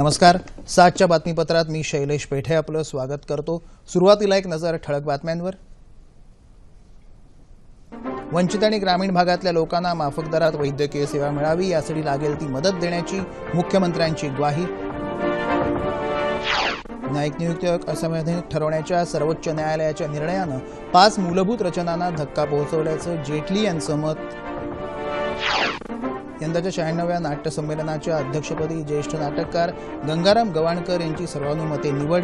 नमस्कार. सातच्या बातमीपत्रात मी शैलेश पेठे आपलं स्वागत करतो. सुरुवातीला एक नजर ठळक बातम्यांवर. वंचित आणि ग्रामीण भागातल्या लोकांना माफक दरात वैद्यकीय सेवा मिळावी यासाठी लागेल ती मदत देण्याची मुख्यमंत्र्यांची ग्वाही. न्यायिक नियुक्ती असंवैधानिक ठरवण्याच्या सर्वोच्च न्यायालयाच्या निर्णयानं पाच मूलभूत रचनांना धक्का पोहोचवल्याचं जेटली यांचं मत. यंदाच्या शहाण्णव्या नाट्यसंमेलनाच्या अध्यक्षपदी ज्येष्ठ नाटककार गंगाराम गवाणकर यांची सर्वानुमते निवड.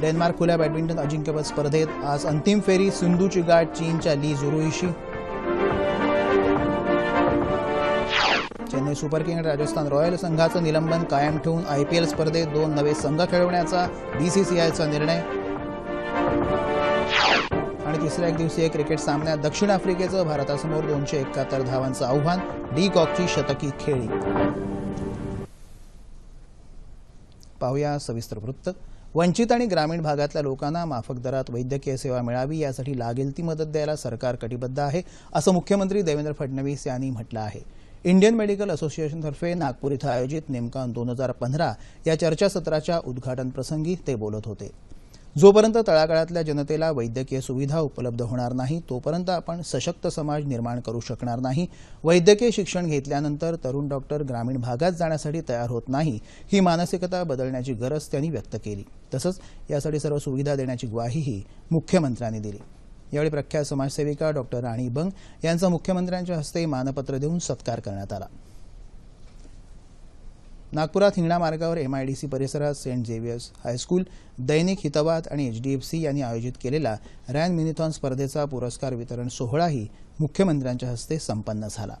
डेन्मार्क खुल्या बॅडमिंटन अजिंक्यपद स्पर्धेत आज अंतिम फेरी सिंधूची गाठ चीनच्या Li जुरुईशी Chennai Super King Rajasthan Royal संघाचं निलंबन कायम ठेवून आयपीएल स्पर्धेत दोन नवे संघ खेळवण्याचा बीसीसीआयचा निर्णय. तिसऱ्या एक दिवसीय क्रिकेट सामन्यात दक्षिण आफ्रिकेचं भारतासमोर दोनशे एकाहत्तर धावांचं आव्हान डी कॉकची शतकी खेळी. पाहूया सविस्तर वृत्त. वंचित आणि ग्रामीण भागातल्या लोकांना माफक दरात वैद्यकीय सेवा मिळावी यासाठी लागेल ती मदत द्यायला सरकार कटिबद्ध आहे असं मुख्यमंत्री देवेंद्र फडणवीस यांनी म्हटलं आहे. इंडियन मेडिकल असोसिएशनतर्फे नागपूर इथं आयोजित नेमकान दोन हजार पंधरा या चर्चासत्राच्या उद्घाटनप्रसंगी ते बोलत होते. जोपर्यंत तळागाळातल्या जनतेला वैद्यकीय सुविधा उपलब्ध होणार नाही तोपर्यंत आपण सशक्त समाज निर्माण करू शकणार नाही. वैद्यकीय शिक्षण घेतल्यानंतर तरुण डॉक्टर ग्रामीण भागात जाण्यासाठी तयार होत नाही ही मानसिकता बदलण्याची गरज त्यांनी व्यक्त केली. तसंच यासाठी सर्व सुविधा देण्याची ग्वाहीही मुख्यमंत्र्यांनी दिली. यावेळी प्रख्यात समाजसेविका डॉक्टर राणी बंग यांचा मुख्यमंत्र्यांच्या हस्ते मानपत्र देऊन सत्कार करण्यात आला. नागपुरात हिंगणा मार्गावर एमआयडीसी परिसरात सेंट झेवियर्स हायस्कूल दैनिक हितवाद आणि एचडीएफसी यांनी आयोजित केलेला रॅन मिनिथॉन स्पर्धेचा पुरस्कार वितरण सोहळाही मुख्यमंत्र्यांच्या हस्ते संपन्न झाला.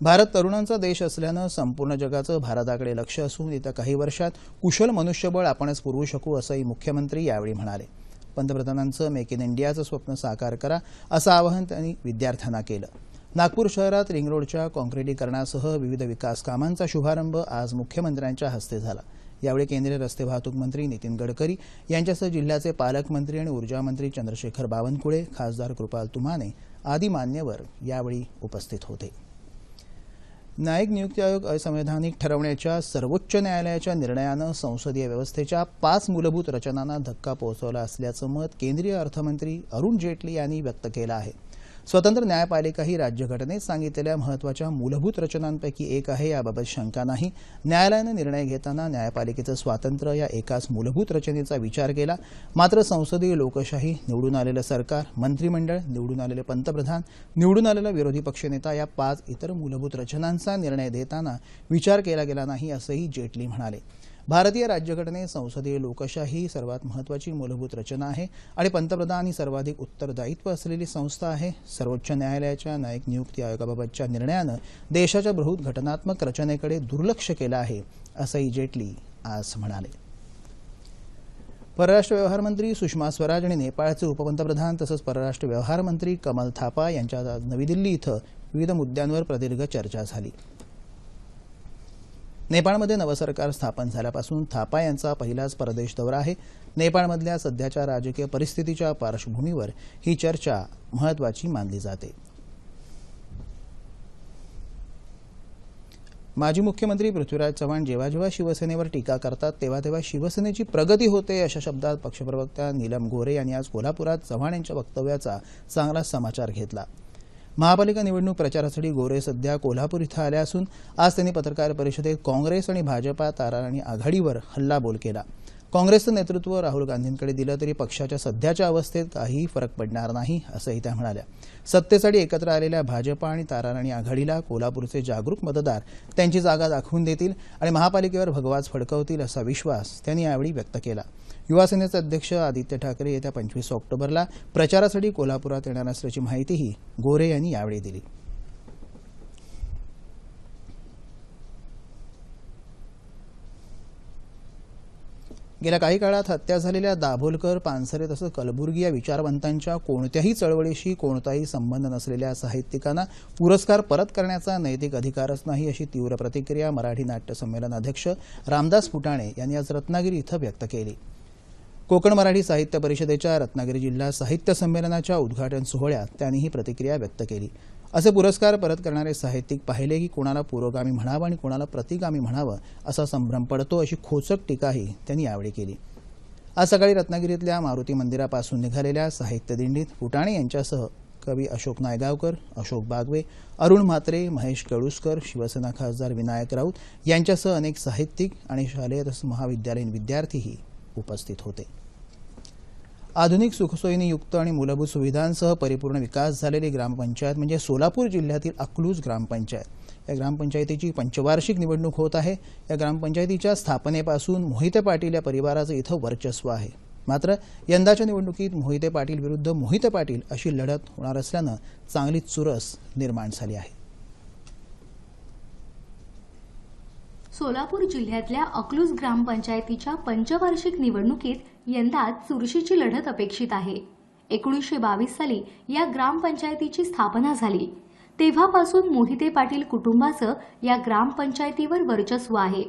भारत तरुणांचा देश असल्यानं संपूर्ण जगाचं भारताकडे लक्ष असून येत्या काही वर्षात कुशल मनुष्यबळ आपणच पुरवू शकू असंही मुख्यमंत्री यावेळी म्हणाले. पंतप्रधानांचं मेक इन इंडियाचं स्वप्न साकार करा असं आवाहन त्यांनी विद्यार्थ्यांना केलं. नागपूर शहरात रिंग रोडच्या काँक्रिटीकरणासह विविध विकास कामांचा शुभारंभ आज मुख्यमंत्र्यांच्या हस्ते झाला. यावेळी केंद्रीय रस्ते वाहतूक मंत्री नितीन गडकरी यांच्यासह जिल्ह्याचे पालकमंत्री आणि ऊर्जामंत्री चंद्रशेखर बावनकुळे खासदार कृपाल तुमाने आदी मान्यवर यावेळी उपस्थित होते. न्यायिक नियुक्ती आयोग असंवैधानिक ठरवण्याच्या सर्वोच्च न्यायालयाच्या निर्णयानं संसदीय व्यवस्थेच्या पाच मूलभूत रचनांना धक्का पोहोचवला असल्याचं मत केंद्रीय अर्थमंत्री अरुण जेटली यांनी व्यक्त केलं आहे. स्वतंत्र न्यायपालिका ही राज्यघटनेत सांगितलेल्या महत्त्वाच्या मूलभूत रचनांपैकी एक आहे. याबाबत शंका नाही. न्यायालयानं निर्णय घेताना न्यायपालिकेचं स्वातंत्र्य या एकाच मूलभूत रचनेचा विचार केला. मात्र संसदीय लोकशाही निवडून आलेलं सरकार मंत्रिमंडळ निवडून आलेले पंतप्रधान निवडून आलेला विरोधी पक्षनेता या पाच इतर मूलभूत रचनांचा निर्णय देताना विचार केला गेला नाही असंही जेटली म्हणाले. भारतीय राज्यघटने संसदीय लोकशाही सर्वात महत्वाची मूलभूत रचना आहे आणि पंतप्रधान ही सर्वाधिक उत्तरदायित्व असलेली संस्था आहे. सर्वोच्च न्यायालयाच्या न्यायिक नियुक्ती आयोगाबाबतच्या निर्णयानं देशाच्या बृहत घटनात्मक रचनेकडे दुर्लक्ष केलं आहे असंही जेटली आज म्हणाले. परराष्ट्र व्यवहार मंत्री सुषमा स्वराज आणि नेपाळचे उपपंतप्रधान तसंच परराष्ट्र व्यवहार मंत्री कमल थापा यांच्यात आज नवी दिल्ली इथं विविध मुद्द्यांवर प्रदीर्घ चर्चा झाली. नेपाळमध्ये नवं सरकार स्थापन झाल्यापासून थापा यांचा पहिलाच परदेश दौरा आहे. नेपाळमधल्या सध्याच्या राजकीय परिस्थितीच्या पार्श्वभूमीवर ही चर्चा महत्वाची मानली जाते. माजी मुख्यमंत्री पृथ्वीराज चव्हाण जेव्हा जेव्हा शिवसेनेवर टीका करतात तेव्हा तेव्हा शिवसेनेची प्रगती होते अशा शब्दात पक्षप्रवक्त्या नीलम गोरे यांनी आज कोल्हापुरात चव्हाण यांच्या वक्तव्याचा चांगला समाचार घेतला. महापालिका निवडणूक प्रचारासाठी गोरे सध्या कोल्हापूर इथं आले असून आज त्यांनी पत्रकार परिषदेत काँग्रेस आणि भाजपा ताराराणी आघाडीवर हल्लाबोल केला. काँग्रेसचं नेतृत्व राहुल गांधींकडे दिलं तरी पक्षाच्या सध्याच्या अवस्थेत काहीही फरक पडणार नाही असंही त्या म्हणाल्या. सत्तेसाठी एकत्र आलेल्या भाजपा आणि ताराराणी आघाडीला कोल्हापूरचे जागरूक मतदार त्यांची जागा दाखवून देतील आणि महापालिकेवर भगवाच फडकवतील असा विश्वास त्यांनी यावेळी व्यक्त केला. युवासेनेचे अध्यक्ष आदित्य ठाकरे येत्या पंचवीस ऑक्टोबरला प्रचारासाठी कोल्हापुरात येणार असल्याची माहितीही गोरे यांनी यावेळी दिली. गेल्या काही काळात हत्या झालेल्या दाभोलकर पानसरे तसंच कलबुर्गी या विचारवंतांच्या कोणत्याही चळवळीशी कोणताही संबंध नसलेल्या साहित्यिकांना पुरस्कार परत करण्याचा नैतिक अधिकारच नाही अशी तीव्र प्रतिक्रिया मराठी नाट्य संमेलन अध्यक्ष रामदास फुटाणे यांनी आज रत्नागिरी इथं व्यक्त केली. कोकण मराठी साहित्य परिषदेच्या रत्नागिरी जिल्हा साहित्य संमेलनाच्या उद्घाटन सोहळ्यात त्यांनी ही प्रतिक्रिया व्यक्त केली. असे पुरस्कार परत करणारे साहित्यिक पाहिले की कोणाला पुरोगामी म्हणावं आणि कोणाला प्रतिगामी म्हणावं असा संभ्रम पडतो अशी खोचक टीकाही त्यांनी यावेळी केली. आज सकाळी रत्नागिरीतल्या मारुती मंदिरापासून निघालेल्या साहित्य दिंडीत फुटाणे यांच्यासह कवी अशोक नायगावकर अशोक बागवे अरुण म्हात्रे महेश कळुसकर शिवसेना खासदार विनायक राऊत यांच्यासह अनेक साहित्यिक आणि शालेय तसंच महाविद्यालयीन विद्यार्थीही उपस्थित होते. आधुनिक सुखसोयीने युक्त आणि मूलभूत सुविधांसह परिपूर्ण विकास झालेली ग्रामपंचायत म्हणजे सोलापूर जिल्ह्यातील अकलूज ग्रामपंचायत. या ग्रामपंचायतीची पंचवार्षिक निवडणूक होत आहे. या ग्रामपंचायतीच्या स्थापनेपासून मोहिते पाटील या परिवाराचं इथं वर्चस्व आहे. मात्र यंदाच्या निवडणुकीत मोहिते पाटील विरुद्ध मोहिते पाटील अशी लढत होणार असल्यानं चांगली चुरस निर्माण झाली आहे. सोलापूर जिल्ह्यातल्या अकलूज ग्रामपंचायतीच्या पंचवार्षिक निवडणुकीत यंदा चुरशीची लढत अपेक्षित आहे. एकोणीसशे बावीस साली या ग्रामपंचायतीची स्थापना झाली. तेव्हापासून मोहिते पाटील कुटुंबाचं या ग्रामपंचायतीवर वर्चस्व आहे.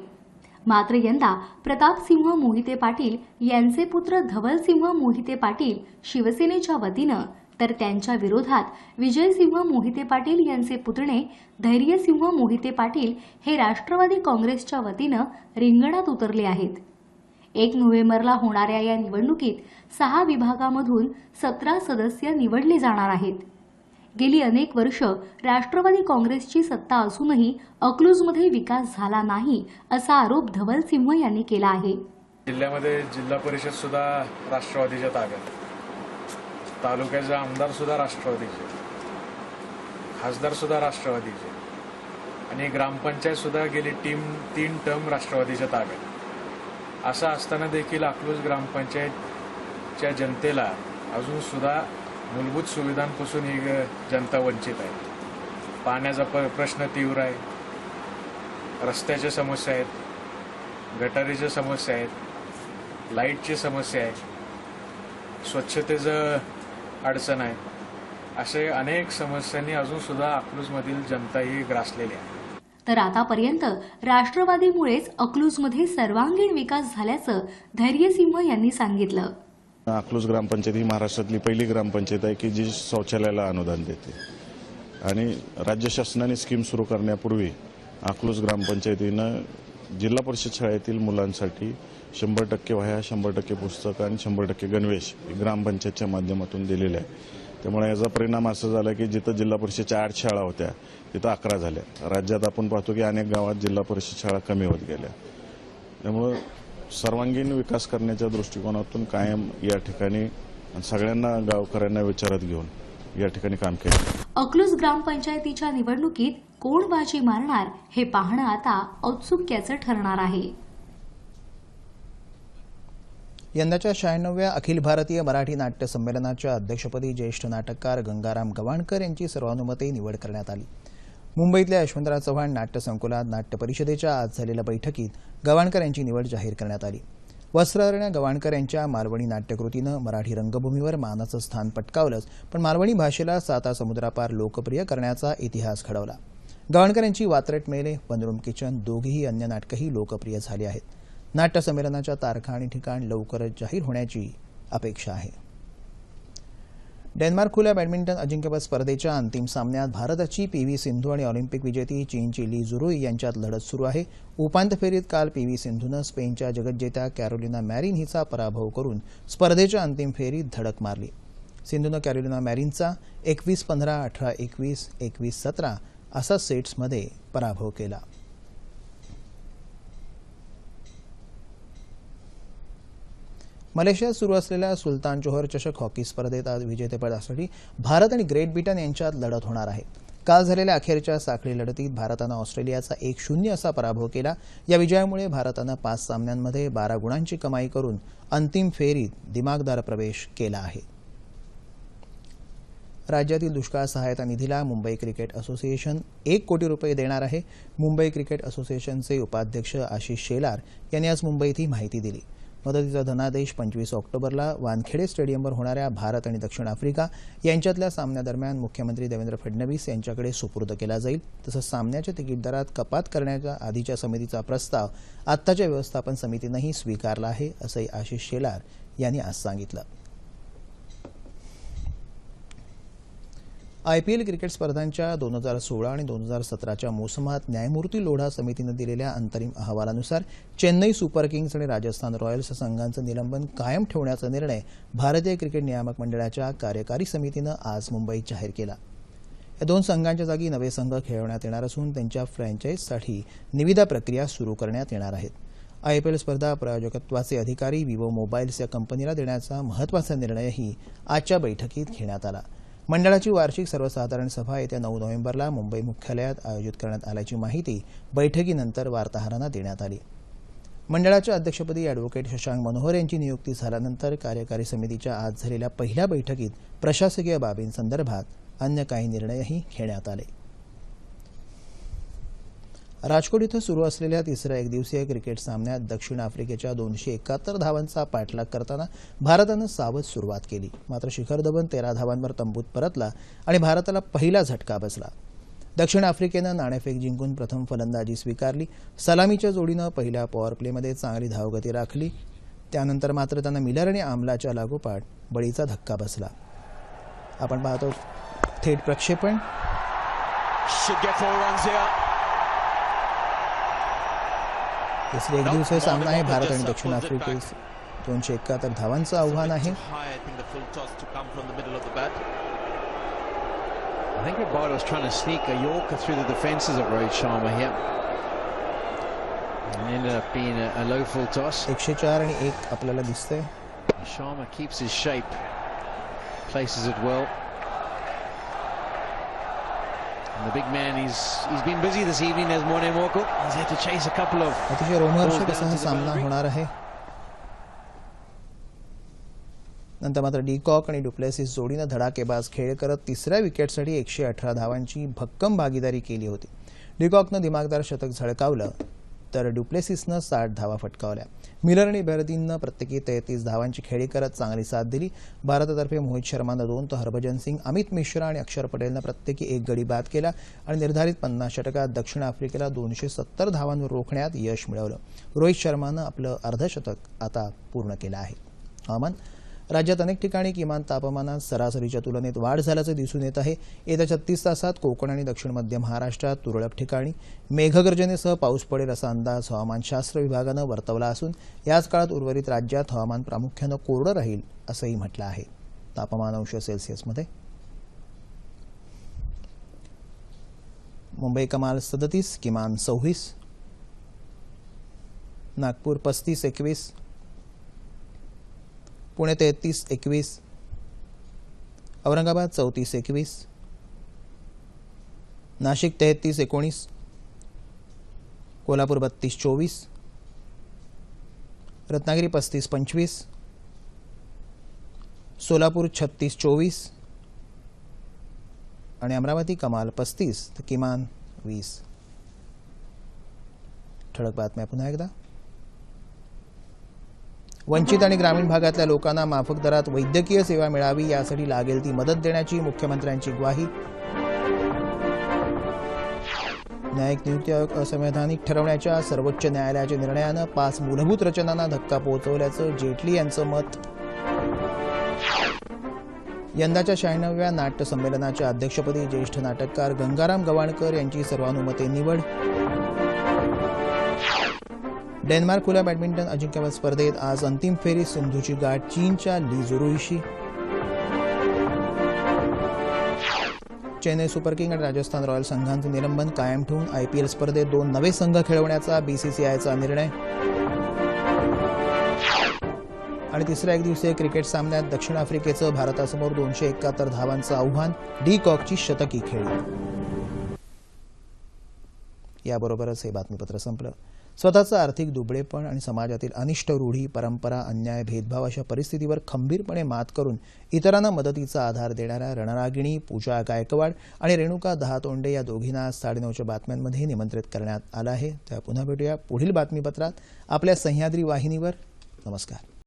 मात्र यंदा प्रतापसिंह मोहिते पाटील यांचे पुत्र धवलसिंह मोहिते पाटील शिवसेनेच्या वतीनं तर त्यांच्या विरोधात विजयसिंह मोहिते पाटील यांचे पुतणे धैर्यसिंह मोहिते पाटील हे राष्ट्रवादी काँग्रेसच्या वतीनं रिंगणात उतरले आहेत. एक नोव्हेंबरला होणाऱ्या या निवडणुकीत सहा विभागामधून सतरा सदस्य निवडले जाणार आहेत. गेली अनेक वर्ष राष्ट्रवादी काँग्रेसची सत्ता असूनही अकलूजमध्ये विकास झाला नाही असा आरोप धवलसिंह यांनी केला आहे. जिल्ह्यामध्ये जिल्हा परिषद सुद्धा राष्ट्रवादीच्या ताब्यात तालुक्याचे आमदार सुद्धा राष्ट्रवादीचे. खासदार सुद्धा राष्ट्रवादीचे. आणि ग्रामपंचायत सुद्धा गेली टीम तीन टर्म राष्ट्रवादीच्या ताब्यात. असं असताना देखील अकलूज ग्रामपंचायतच्या जनतेला अजून सुद्धा मूलभूत सुविधांपासून ही जनता वंचित आहे. पाण्याचा प प्रश्न तीव्र आहे. रस्त्याच्या समस्या आहेत. गटारीच्या समस्या आहेत. लाईटची समस्या आहे. स्वच्छतेचं अडचण आहे. असे अनेक समस्यांनी अजून सुद्धा अकलूजमधील जनता ही ग्रासलेली आहे. तर आतापर्यंत राष्ट्रवादीमुळेच अकलूजमध्ये सर्वांगीण विकास झाल्याचं धैर्यसिंह यांनी सांगितलं. अकलूज ग्रामपंचायत ही महाराष्ट्रातली पहिली ग्रामपंचायत आहे की जी शौचालयाला अनुदान देते. आणि राज्य शासनाने स्कीम सुरू करण्यापूर्वी अकलूज ग्रामपंचायतीनं जिल्हा परिषद शाळेतील मुलांसाठी शंभर टक्के वह्या शंभर टक्के पुस्तकं आणि शंभर टक्के गणवेश हे ग्रामपंचायतच्या माध्यमातून दिलेले आहे त्यामुळे याचा परिणाम असा झाला की जिथं जिल्हा परिषदच्या आठ शाळा होत्या तिथं अकरा झाल्या. राज्यात आपण पाहतो की अनेक गावात जिल्हा परिषद शाळा कमी होत गेल्या. त्यामुळं सर्वांगीण विकास करण्याच्या दृष्टिकोनातून कायम या ठिकाणी सगळ्यांना गावकऱ्यांना विचारात घेऊन या ठिकाणी काम केलं. अकलूज ग्रामपंचायतीच्या निवडणुकीत कोण बाजी मारणार हे पाहणं आता औत्सुक्याचं ठरणार आहे. यंदाच्या शहाण्णव्या अखिल भारतीय मराठी नाट्य संमेलनाच्या अध्यक्षपदी ज्येष्ठ नाटककार गंगाराम गवाणकर यांची सर्वानुमते निवड करण्यात आली. मुंबईतल्या यशवंतराव चव्हाण नाट्य संकुलात नाट्य परिषदेच्या आज झालेल्या बैठकीत गवाणकर यांची निवड जाहीर करण्यात आली. वस्त्रहरण्या गवाणकर यांच्या मालवणी नाट्यकृतीनं मराठी रंगभूमीवर मानाचं स्थान पटकावलंच पण मालवणी भाषेला साता समुद्रापार लोकप्रिय करण्याचा इतिहास घडवला. गवाणकर यांची वात्रट मेले वनरूम किचन दोघीही अन्य नाटकंही लोकप्रिय झाली आहेत. नाट्यसंमेलनाच्या तारखा आणि ठिकाण लवकरच जाहीर होण्याची अपेक्षा आहे. डेन्मार्क खुल्या बॅडमिंटन अजिंक्यपद स्पर्धेच्या अंतिम सामन्यात भारताची पी व्ही सिंधू आणि ऑलिम्पिक विजेती चीनची ली जुरुई यांच्यात लढत सुरू आहे. उपांत्य फेरीत काल पी व्ही सिंधूनं स्पेनच्या जगज्जेत्या कॅरोलिना मॅरिन हिचा पराभव करून स्पर्धेच्या अंतिम फेरीत धडक मारली. सिंधूनं कॅरोलिना मॅरिनचा एकवीस पंधरा अठरा एकवीस एकवीस सतरा असा सेट्समध्ये पराभव केला. मलेशियात सुरू असलेल्या सुलतान जोहर चषक हॉकी स्पर्धेत आज विजेतेपदासाठी भारत आणि ग्रेट ब्रिटन यांच्यात लढत होणार आहे. काल झालेल्या अखेरच्या साखळी लढतीत भारतानं ऑस्ट्रेलियाचा एक शून्य असा पराभव केला. या विजयामुळे भारतानं पाच सामन्यांमध्ये बारा गुणांची कमाई करून अंतिम फेरीत दिमागदार प्रवेश केला आहे. राज्यातील दुष्काळ सहायता निधीला मुंबई क्रिकेट असोसिएशन एक कोटी रुपये देणार आहे. मुंबई क्रिकेट असोसिएशनचे उपाध्यक्ष आशिष शेलार यांनी आज मुंबईत ही माहिती दिली. मदतीचा धनादेश पंचवीस ऑक्टोबरला वानखेडे स्टेडियमवर होणाऱ्या भारत आणि दक्षिण आफ्रिका यांच्यातल्या सामन्यादरम्यान मुख्यमंत्री देवेंद्र फडणवीस यांच्याकडे सुपूर्द केला जाईल. तसंच सामन्याच्या तिकीट दरात कपात करण्याच्या आधीच्या समितीचा प्रस्ताव आत्ताच्या व्यवस्थापन समितीनंही स्वीकारला आहे असंही आशिष शेलार यांनी आज सांगितलं. आय पी एल क्रिकेट स्पर्धांच्या दोन हजार सोळा आणि दोन हजार सतराच्या मोसमात न्यायमूर्ती लोढा समितीनं दिलेल्या अंतरिम अहवालानुसार चेन्नई सुपर किंग्ज आणि राजस्थान रॉयल्स संघांचं निलंबन कायम ठेवण्याचा निर्णय भारतीय क्रिकेट नियामक मंडळाच्या कार्यकारी समितीनं आज मुंबईत जाहीर केला. या दोन संघांच्या जागी नवे संघ खेळवण्यात येणार असून त्यांच्या फ्रँचाईजसाठी निविदा प्रक्रिया सुरू करण्यात येणार आहेत. आयपीएल स्पर्धा प्रायोजकत्वाचे अधिकारी विवो मोबाईल्स या कंपनीला देण्याचा महत्त्वाचा निर्णयही आजच्या बैठकीत घेण्यात आला. मंडळाची वार्षिक सर्वसाधारण सभा येत्या नऊ नोव्हेंबरला मुंबई मुख्यालयात आयोजित करण्यात आल्याची माहिती बैठकीनंतर वार्ताहरांना देण्यात आली. मंडळाच्या अध्यक्षपदी अॅडव्होकेट शशांक मनोहर यांची नियुक्ती झाल्यानंतर कार्यकारी समितीच्या आज झालेल्या पहिल्या बैठकीत प्रशासकीय बाबींसंदर्भात अन्य काही निर्णयही घेण्यात आले. राजकोट इथं सुरू असलेल्या तिसऱ्या एकदिवसीय क्रिकेट सामन्यात दक्षिण आफ्रिकेच्या दोनशे एकाहत्तर धावांचा पाठलाग करताना भारतानं सावध सुरुवात केली. मात्र शिखर धवन तेरा धावांवर तंबूत परतला आणि भारताला पहिला झटका बसला. दक्षिण आफ्रिकेनं नाणेफेक जिंकून प्रथम फलंदाजी स्वीकारली. सलामीच्या जोडीनं पहिल्या पॉवर प्लेमध्ये चांगली धावगती राखली. त्यानंतर मात्र त्यांना मिलर आणि आमलाच्या लागोपाठ बळीचा धक्का बसला. आपण पाहतो थेट प्रक्षेपण. तिसरे एक दिवसीय सामना आहे भारत आणि दक्षिण आफ्रिकेस दोनशे एकाहत्तर धावांचं आव्हान आहे High, I think the full toss to come from the middle of the bat. I think Rabada was trying to sneak a Yorker through the defences of Rohit Sharma here. And ended up being a, a low full toss. एकशे चार आणि एक आपल्याला दिसतंय Sharma keeps his shape, places it well. And the big man, he's he's been busy this evening as Morne Morkel. He's had to chase a couple of अतिशय रोमहर्षक असा हा सामना होणार आहे नंतर मात्र डीकॉक आणि डुप्लेसिस जोडीनं धडाकेबाज खेळ करत तिसऱ्या विकेटसाठी एकशे अठरा धावांची भक्कम भागीदारी केली होती। डीकॉकनं दिमागदार शतक झळकावलं तर डुप्लेसिसनं साठ धावा फटकावल्या. मिलर आणि बेरदीननं प्रत्येकी तेहतीस धावांची खेळी करत चांगली साथ दिली. भारतातर्फे मोहित शर्मानं दोन तर हरभजन सिंग अमित मिश्रा आणि अक्षर पटेलनं प्रत्येकी एक गडी बाद केला आणि निर्धारित पन्नास षटकात दक्षिण आफ्रिकेला दोनशे सत्तर धावांवर रोखण्यात यश मिळवलं. रोहित शर्मानं आपलं अर्धशतक आता पूर्ण केलं आहे. हवामान राज्यात अनेक ठिकाणी किमान तापमानात सरासरीच्या तुलनेत वाढ झाल्याचं दिसून येत आहे. येत्या छत्तीस तासात कोकण आणि दक्षिण मध्य महाराष्ट्रात तुरळक ठिकाणी मेघगर्जनेसह पाऊस पडेल असा अंदाज हवामानशास्त्र विभागानं वर्तवला असून याच काळात उर्वरित राज्यात हवामान प्रामुख्यानं कोरडं राहील असंही म्हटलं आहे. तापमान अंश सेल्सिअसमध्ये मुंबई कमाल सदतीस किमान सव्वीस. नागपूर पस्तीस एकवीस. पुणे तेहतीस एकवीस. औरंगाबाद चौतीस एकवीस. नाशिक तेहतीस एकोणीस. कोल्हापूर बत्तीस चोवीस. रत्नागिरी पस्तीस पंचवीस. सोलापूर छत्तीस चोवीस. आणि अमरावती कमाल पस्तीस तर किमान वीस. ठळक बातम्या पुन्हा एकदा. वंचित आणि ग्रामीण भागातल्या लोकांना माफक दरात वैद्यकीय सेवा मिळावी यासाठी लागेल ती मदत देण्याची मुख्यमंत्र्यांची ग्वाही. न्यायिक नियुक्ती आयोग असंवैधानिक ठरवण्याच्या सर्वोच्च न्यायालयाच्या निर्णयानं पाच मूलभूत रचनांना धक्का पोहोचवल्याचं जेटली यांचं मत. यंदाच्या शहाण्णव्या नाट्य संमेलनाच्या अध्यक्षपदी ज्येष्ठ नाटककार गंगाराम गवाणकर यांची सर्वानुमते निवड. डेन्मार्क खुल्या बॅडमिंटन अजिंक्यपद स्पर्धेत आज अंतिम फेरीत सिंधूची गाठ चीनच्या लिझुरुईशी चेन्नई सुपर किंग आणि राजस्थान रॉयल संघांचं निलंबन कायम ठेवून आयपीएल स्पर्धेत दोन नवे संघ खेळवण्याचा बीसीसीआयचा निर्णय. आणि तिसऱ्या एकदिवसीय क्रिकेट सामन्यात दक्षिण आफ्रिकेचं भारतासमोर दोनशे एकाहत्तर धावांचं आव्हान डी कॉकची शतकी खेळी. याबरोबरच हे बातमीपत्र संपलं. स्वतःचं आर्थिक दुबळेपण आणि समाजातील अनिष्ट रूढी परंपरा अन्याय भेदभाव अशा परिस्थितीवर खंबीरपणे मात करून इतरांना मदतीचा आधार देणाऱ्या रणरागिणी पूजा गायकवाड आणि रेणुका दहातोंडे या दोघींना आज साडेनऊच्या बातम्यांमध्ये निमंत्रित करण्यात आलं आहे. त्या पुन्हा भेटूया पुढील बातमीपत्रात. आपल्या सह्याद्री वाहिनीवर नमस्कार.